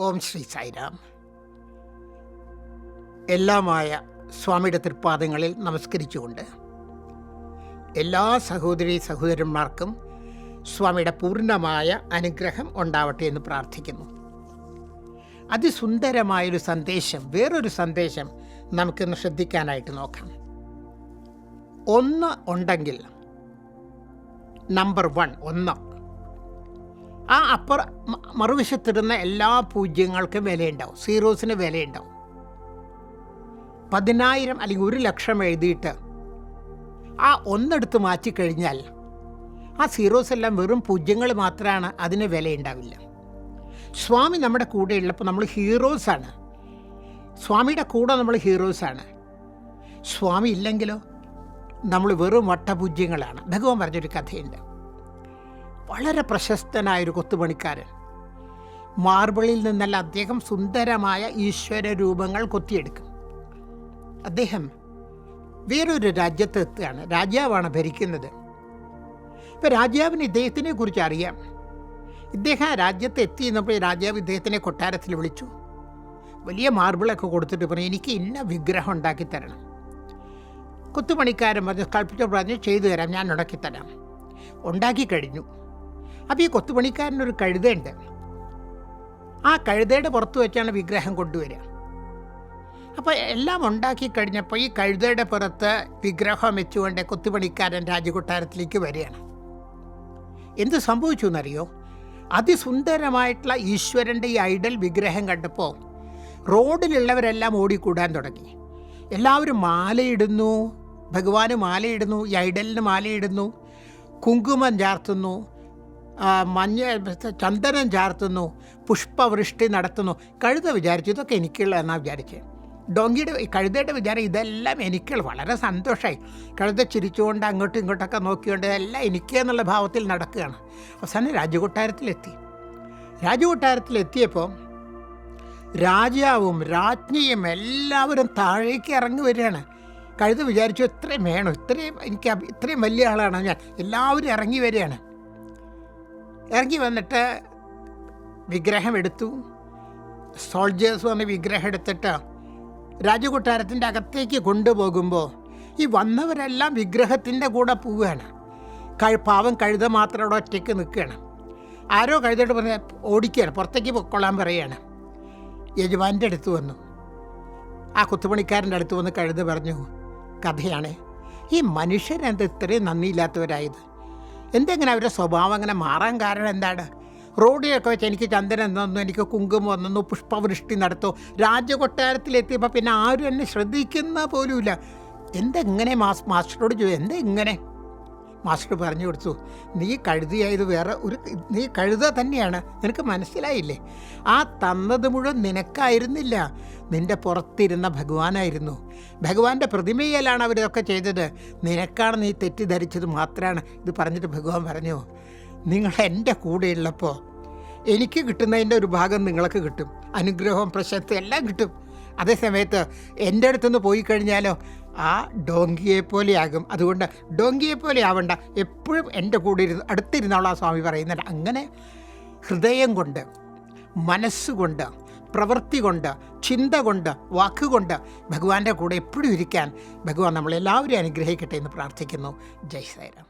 ഓം ശ്രീ സായിരാം. എല്ലാമായ സ്വാമിയുടെ തൃപ്പാദങ്ങളിൽ നമസ്കരിച്ചുകൊണ്ട് എല്ലാ സഹോദരി സഹോദരന്മാർക്കും സ്വാമിയുടെ പൂർണമായ അനുഗ്രഹം ഉണ്ടാവട്ടെ എന്ന് പ്രാർത്ഥിക്കുന്നു. അതിസുന്ദരമായൊരു സന്ദേശം വേറൊരു സന്ദേശം നമുക്കിന്ന് ശ്രദ്ധിക്കാനായിട്ട് നോക്കാം. ഒന്ന് ഉണ്ടെങ്കിൽ നമ്പർ വൺ ഒന്ന്. ആ അപ്പർ മറുവശത്തിടുന്ന എല്ലാ പൂജ്യങ്ങൾക്കും വിലയുണ്ടാവും. സീറോസിന് വിലയുണ്ടാവും. പതിനായിരം അല്ലെങ്കിൽ ഒരു ലക്ഷം എഴുതിയിട്ട് ആ ഒന്നെടുത്ത് മാറ്റിക്കഴിഞ്ഞാൽ ആ സീറോസ് എല്ലാം വെറും പൂജ്യങ്ങൾ മാത്രമാണ് അതിന് വിലയുണ്ടാവില്ല. സ്വാമി നമ്മുടെ കൂടെ ഉള്ളപ്പോൾ നമ്മൾ ഹീറോസാണ്. സ്വാമിയുടെ കൂടെ നമ്മൾ ഹീറോസാണ്. സ്വാമി ഇല്ലെങ്കിലോ നമ്മൾ വെറും വട്ടപൂജ്യങ്ങളാണ്. ഭഗവാൻ പറഞ്ഞൊരു കഥയുണ്ട്. വളരെ പ്രശസ്തനായൊരു കൊത്തുപണിക്കാരൻ. മാർബിളിൽ നിന്നല്ല അദ്ദേഹം സുന്ദരമായ ഈശ്വര രൂപങ്ങൾ കൊത്തിയെടുക്കും. അദ്ദേഹം വേറൊരു രാജ്യത്ത് എത്തുകയാണ്. രാജാവാണ് ഭരിക്കുന്നത്. ഇപ്പം രാജാവിന് ഇദ്ദേഹത്തിനെ കുറിച്ച് അറിയാം. ഇദ്ദേഹം രാജ്യത്ത് എത്തി എന്നപ്പോൾ രാജാവ് ഇദ്ദേഹത്തിനെ കൊട്ടാരത്തിൽ വിളിച്ചു. വലിയ മാർബിളൊക്കെ കൊടുത്തിട്ട് പറഞ്ഞു എനിക്ക് ഇന്ന വിഗ്രഹം ഉണ്ടാക്കി തരണം. കൊത്തുപണിക്കാരൻ പറഞ്ഞു കൽപ്പിച്ച പറഞ്ഞു ചെയ്തു തരാം ഞാൻ ഉണ്ടാക്കി തരാം. ഉണ്ടാക്കി കഴിഞ്ഞു. അപ്പോൾ ഈ കൊത്തുപണിക്കാരനൊരു കഴുതയുണ്ട്. ആ കഴുതയുടെ പുറത്ത് വെച്ചാണ് വിഗ്രഹം കൊണ്ടുവരിക. അപ്പോൾ എല്ലാം ഉണ്ടാക്കി കഴിഞ്ഞപ്പോൾ ഈ കഴുതയുടെ പുറത്ത് വിഗ്രഹം വെച്ചുകൊണ്ട് കൊത്തുപണിക്കാരൻ രാജകൊട്ടാരത്തിലേക്ക് വരികയാണ്. എന്ത് സംഭവിച്ചു എന്നറിയോ? അതിസുന്ദരമായിട്ടുള്ള ഈശ്വരന്റെ ഈ ഐഡൽ വിഗ്രഹം കണ്ടപ്പോൾ റോഡിലുള്ളവരെല്ലാം ഓടിക്കൂടാൻ തുടങ്ങി. എല്ലാവരും മാലയിടുന്നു ഭഗവാന് മാലയിടുന്നു ഈ ഐഡലിന് മാലയിടുന്നു കുങ്കുമം ചാർത്തുന്നു മഞ്ഞ ചന്ദനം ചാർത്തുന്നു പുഷ്പവൃഷ്ടി നടത്തുന്നു. കഴുത വിചാരിച്ചു ഇതൊക്കെ എനിക്കുള്ള എന്നാണ് വിചാരിച്ചത് ഡോങ്കിയുടെ കഴുതയുടെ വിചാരം ഇതെല്ലാം എനിക്കുള്ള വളരെ സന്തോഷമായി കഴുത ചിരിച്ചുകൊണ്ട് അങ്ങോട്ടും ഇങ്ങോട്ടൊക്കെ നോക്കിക്കൊണ്ട് ഇതെല്ലാം എനിക്ക് എന്നുള്ള ഭാവത്തിൽ നടക്കുകയാണ്. അവസാനം രാജകൊട്ടാരത്തിലെത്തി. രാജകൊട്ടാരത്തിലെത്തിയപ്പോൾ രാജാവും രാജ്ഞിയും എല്ലാവരും താഴേക്ക് ഇറങ്ങി വരികയാണ്. കഴുത വിചാരിച്ചു ഇത്രയും വേണം ഇത്രയും എനിക്ക് ഇത്രയും വലിയ ആളാണ് ഞാൻ. എല്ലാവരും ഇറങ്ങി വരികയാണ്. ഇറങ്ങി വന്നിട്ട് വിഗ്രഹം എടുത്തു. സോൾജേഴ്സ് വന്ന് വിഗ്രഹം എടുത്തിട്ട് രാജകൊട്ടാരത്തിന്റെ അകത്തേക്ക് കൊണ്ടുപോകുമ്പോൾ ഈ വന്നവരെല്ലാം വിഗ്രഹത്തിന്റെ കൂടെ പോവുകയാണ്. കഴി പാവം കഴുത മാത്രം അവിടെ ഒറ്റയ്ക്ക് നിൽക്കുകയാണ്. ആരോ കഴുതയോട് പറഞ്ഞ ഓടിക്കുകയാണ് പുറത്തേക്ക് പൊക്കൊള്ളാൻ പറയുകയാണ്. യജമാന്റെ അടുത്ത് വന്നു. ആ കുത്തുപണിക്കാരന്റെ അടുത്ത് വന്ന് കഴുത പറഞ്ഞു കഥയാണ് ഈ മനുഷ്യരെന്ത് ഇത്രയും നന്ദിയില്ലാത്തവരായത്? എന്തെങ്ങനെ അവരുടെ സ്വഭാവം അങ്ങനെ മാറാൻ കാരണം എന്താണ്? റോഡിലൊക്കെ വെച്ച് എനിക്ക് ചന്ദനം തന്നു എനിക്ക് കുങ്കുമം തന്നു പുഷ്പവൃഷ്ടി നടത്തു. രാജകൊട്ടാരത്തിലെത്തിയപ്പോൾ പിന്നെ ആരും എന്നെ ശ്രദ്ധിക്കുന്ന പോലുമില്ല. എന്തെങ്ങനെ മാസ് മാസ്റ്ററോട് ചോദിച്ചു എന്തെങ്ങനെ? മാസ്റ്റർ പറഞ്ഞു കൊടുത്തു നീ കഴുതിയായത് വേറെ ഒരു നീ കഴുത തന്നെയാണ്. നിനക്ക് മനസ്സിലായില്ലേ? ആ തന്നത് മുഴുവൻ നിനക്കായിരുന്നില്ല. നിന്റെ പുറത്തിരുന്ന ഭഗവാനായിരുന്നു. ഭഗവാന്റെ പ്രതിമയിലാണ് അവരിതൊക്കെ ചെയ്തത്. നിനക്കാണ് നീ തെറ്റിദ്ധരിച്ചത് മാത്രമാണ്. ഇത് പറഞ്ഞിട്ട് ഭഗവാൻ പറഞ്ഞു നിങ്ങൾ എന്റെ കൂടെയുള്ളപ്പോൾ എനിക്ക് കിട്ടുന്നതിന്റെ ഒരു ഭാഗം നിങ്ങൾക്ക് കിട്ടും. അനുഗ്രഹവും പ്രശസ്തി എല്ലാം കിട്ടും. അതേ സമയത്ത് എന്റെ അടുത്തുനിന്ന് പോയി കഴിഞ്ഞാലോ ആ ഡോങ്കിയെ പോലെയാകും അതുകൊണ്ട് ഡോങ്കിയെ പോലെ ആവണ്ട എപ്പോഴും എന്റെ കൂടെ ഇരുന്ന് അടുത്തിരുന്നോളാം സ്വാമി പറയുന്നുണ്ട്. അങ്ങനെ ഹൃദയം കൊണ്ട് മനസ്സുകൊണ്ട് പ്രവൃത്തി കൊണ്ട് ചിന്ത കൊണ്ട് വാക്കുകൊണ്ട് ഭഗവാന്റെ കൂടെ എപ്പോഴും ഇരിക്കാൻ ഭഗവാൻ നമ്മളെല്ലാവരും അനുഗ്രഹിക്കട്ടെ എന്ന് പ്രാർത്ഥിക്കുന്നു. ജയ് സൈറാം